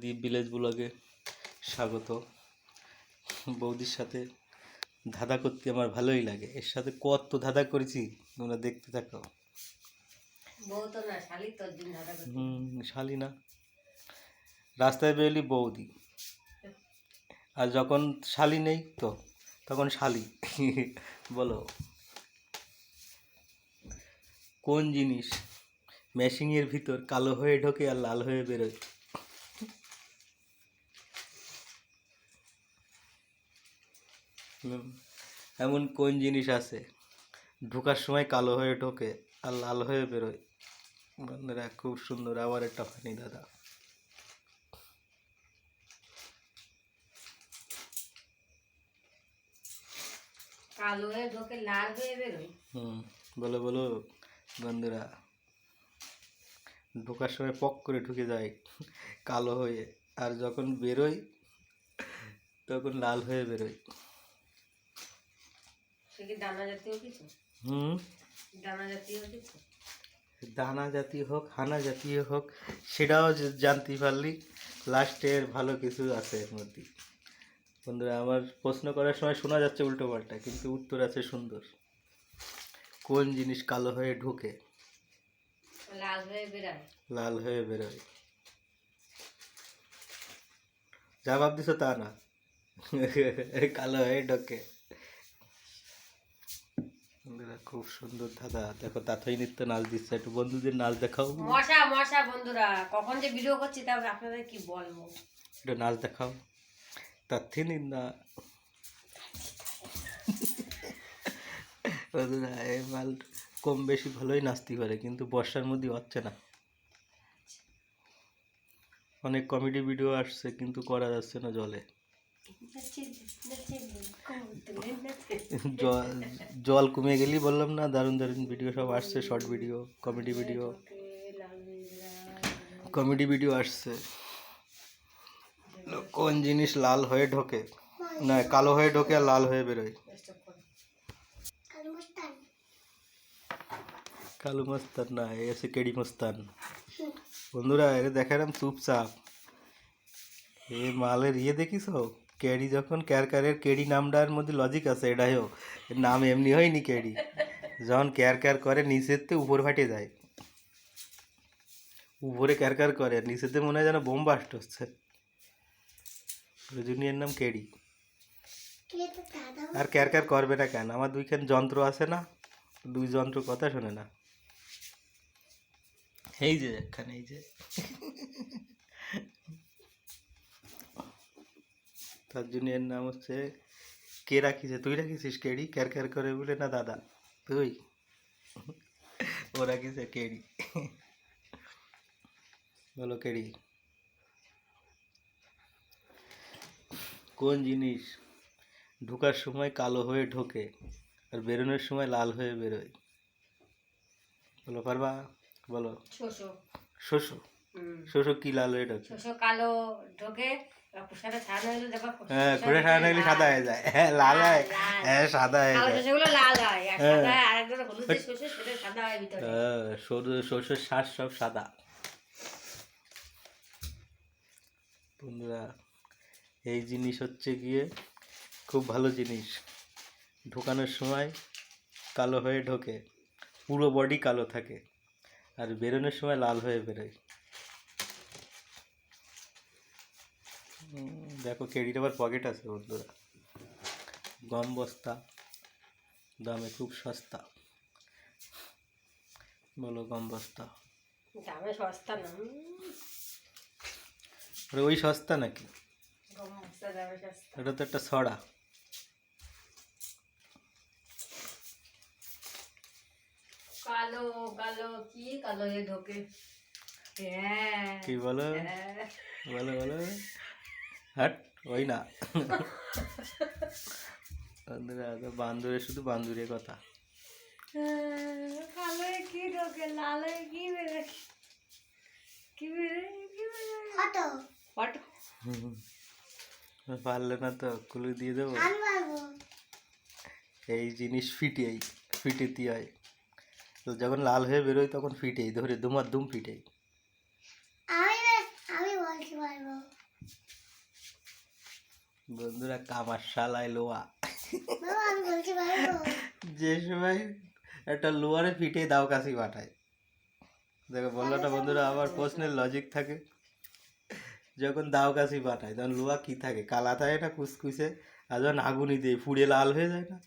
দ্বীপ ভিলেজ ব্লগে স্বাগত। বৌদির সাথে ধাঁধা করতে আমার ভালোই লাগে। এর সাথে কত ধাঁধা করেছি তোমরা দেখতে থাকো। শালি না। রাস্তায় বেরোলি বৌদি। আর যখন শালি নেই তো তখন শালি। বলো কোন জিনিস মেশিংয়ের ভিতর কালো হয়ে ঢোকে আর লাল হয়ে বেরোয়? এমন কোন জিনিস আছে? ঢোকার সময় কালো হয়ে ঢোকে আর লাল হয়ে বেরোয়। বন্ধুরা খুব সুন্দর আবার একটা ফানি দাদা। কালো হয়ে ঢোকে লাল হয়ে বেরোয়? হুম বলো বলো বন্ধুরা। ঢোকার সময় পক করে ঢুকে যায় কালো হয়ে আর যখন বেরোয় তখন লাল হয়ে বেরোয়। কি দানা জাতীয় কিছু? হুম। দানা জাতীয় কিছু? দানা জাতীয় হোক হানা জাতীয় হোক সেটাও জানতে পারলি লাস্টের ভালো কিছু আছে এর মধ্যে। বন্ধুরা আমার প্রশ্ন করার সময় শোনা যাচ্ছে উল্টো পাল্টা কিন্তু উত্তর আছে সুন্দর। কোন জিনিস কালো হয়ে ঢুকে? লাল হয়ে বেরোয়। লাল হয়ে বেরোয়। যা ভাব দিছো তা না। কালো হয়ে ঢোকে বন্ধুরা খুব সুন্দর দাদা। দেখো তাথই নৃত্য নাচ দিচ্ছে। একটু বন্ধুদের নাচ দেখাও। মশা মশা বন্ধুরা। কখন যে ভিডিও করছি তা আপনাদের কি বলব? একটু নাচ দেখাও। তাথি না বন্ধুরা এই মাল কম বেশি ভালোই নাচতে পারে কিন্তু বর্ষার মধ্যে হচ্ছে না। অনেক কমেডি ভিডিও আসছে কিন্তু করা যাচ্ছে না জলে। জল কমে গেলেই বললাম না, দারুণ দারুণ ভিডিও সব আসছে short video comedy video comedy video আসছে। কোন জিনিস লাল হয়ে ঢোকে? না, কালো হয়ে ঢোকে আর লাল হয়ে বেরোয়। কালু মস্তান, না এ আছে কেডি মস্তান। বন্ধুরা, এর দেখালাম চুপচাপ। এ মালের ইয়ে দেখিস? কেডি যখন ক্যার ক্যারকারের কেডি নামটার মধ্যে লজিক আছে, এটাই হোক। নাম এমনি হয়নি কেডি। যখন ক্যার ক্যার করে নিচেতে উপর ফাটে যায়। উপরে ক্যার ক্যার করে নিচেতে মনে হয় যেন বোম বাস্ট হচ্ছে। এর নাম কেডি। আর ক্যার ক্যার করবে না কেন? আমার দুইখান যন্ত্র আছে না? দুই যন্ত্র কথা শোনে না। এই যে একখান, এই যে। তার জন্য এর নাম হচ্ছে কে রাখিছে? তুই রাখিছিস কেডি? ক্যার ক্যার করে বলে না দাদা? তুই? ও রাখিছে কেডি। বলো কেডি। কোন জিনিস ঢোকার সময় কালো হয়ে ঢোকে আর বেরোনোর সময় লাল হয়ে বেরোয়? বলো পারবা? বলো। শোষো। শোষো। হুম। শোষো কি লাল হয়ে ঢোকে শোষো কালো ঢোকে হ্যাঁ খুঁড়ে সাদা হয়ে যায়। হ্যাঁ লাল হয়। হ্যাঁ সাদা হয়ে যায়। লাল হয়। হ্যাঁ। শস্যের শ্বাস সব সাদা। বন্ধুরা এই জিনিস হচ্ছে গিয়ে খুব ভালো জিনিস। ঢোকানোর সময় কালো হয়ে ঢোকে পুরো বডি কালো থাকে আর বেরোনোর সময় লাল হয়ে বেরোয়। দেখো কেডির আবার পকেট আছে বন্ধুরা। গম বস্তা দামে খুব সস্তা। বলো গম বস্তা। দামে সস্তা না। আরে ওই সস্তা নাকি? এটা তো একটা ছড়া। কালো কালো কি কালো ঢোকে? হ্যাঁ। কি বলো? হ্যাঁ। বলো বলো। হাট ওই না। বন্ধুরা, তো শুধু বান্দুরের কথা। কালো হয়ে কি ঢোকে? লাল কি বেরোয়? কি বেরোয়? কি বেরোয়? ফটো। হুম। পারলে না তো কুলু দিয়ে দেবো? এই জিনিস ফিটেই ফিটেতি হয়। তো যখন লাল হয়ে বেরোয় তখন ফিটেই ধরে দুমার দুম ফিটেই আমি আমি বলতে পারব বন্ধুরা কামার শালায় লোয়া যে সময় একটা লোয়ারে পিঠে দাও কাশি পাঠায়। দেখো বলল বন্ধুরা আবার প্রশ্নের লজিক থাকে। যখন দাও কাশি পাঠায় তখন লোয়া কি থাকে? কালা থাকে না কুসকুসে আর যখন আগুনি দিয়ে পুড়ে লাল হয়ে যায় না।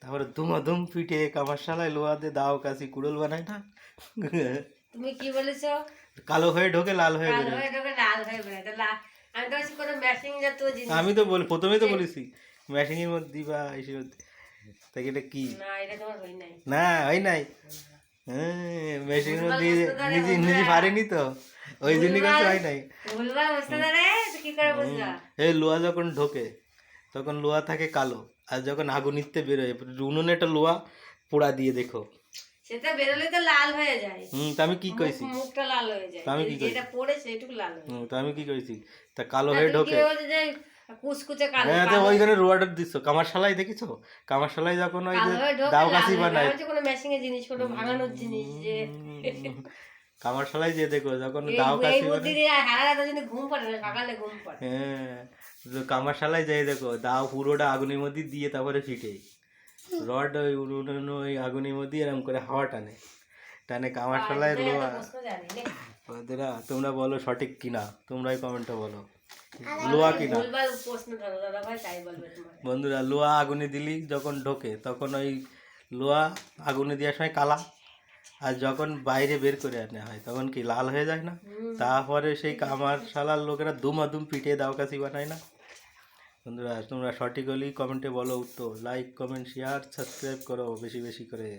তারপরে ধুমাধুম পিঠে কামার শালায় লোহা দিয়ে দাও কাশি কুড়োল বানায় না। তুমি কি বলেছ? কালো হয়ে ঢোকে লাল হয়ে লাল বেরোয়। হয়ে হয়ে আমি তো কোনো ম্যাচিং জাতীয় জিনিস আমি তো বলি প্রথমেই তো বলেছি মেশিনের মধ্যে বা এসে তাকে এটা কি? না এটা তোমার হই নাই। না হয় নাই। হ্যাঁ মেশিনের মধ্যে নিজে নিজে পারে। পারেনি তো। ওই জন্য কাছে হয় নাই। বুঝতে পারে কি করে এই লোহা যখন ঢোকে তখন লোহা থাকে কালো। আর যখন আগুন আগুনিতে বেরোয় উনুনে একটা লোহা পোড়া দিয়ে দেখো। সেটা বেরোলে তো লাল হয়ে যায়। হুম তা আমি কি কইছি? মুখটা লাল হয়ে যায়। আমি কি? যেটা পড়ে সেটুকু লাল হয়ে তা আমি কি কইছি? তা কালো হয়ে কি ঢোকে কুচকুচে কালো হ্যাঁ তো ওইখানে রোয়াটার দিচ্ছ কামার শালাই দেখিছো? কামার শালাই যখন ওই যে দাও কাশি বানায়। কোনো মেশিং এর জিনিস কোনো ভাঙানোর জিনিস যে হুম, কামার শালাই যে দেখো যখন দাও কাশি বুদ্ধি বানায়। ঘুম পড়ে না সকালে ঘুম পড়ে হ্যাঁ তো কামার শালাই যাই দেখো দাও পুরোটা আগুনের মধ্যে দিয়ে তারপরে ফিটে। রড ওই উনুন ওই আগুনের মধ্যে এরকম করে হাওয়া টানে। টানে কামার শালাই বন্ধুরা তোমরা বলো সঠিক কিনা? তোমরাই কমেন্টে বলো। লোহা কিনা? বন্ধুরা লোহা আগুনে দিলি যখন ঢোকে তখন ওই লোহা আগুনে দেওয়ার সময় কালা। আর যখন বাইরে বের করে আনা হয় তখন কি লাল হয়ে যায় না? তারপরে সেই কামার শালার লোকেরা দুমাদুম পিঠে দাও কাশি বানায় না? বন্ধুরা তোমরা সঠিক হলেই কমেন্টে বলো উত্তর। লাইক কমেন্ট শেয়ার সাবস্ক্রাইব করো বেশি বেশি করে।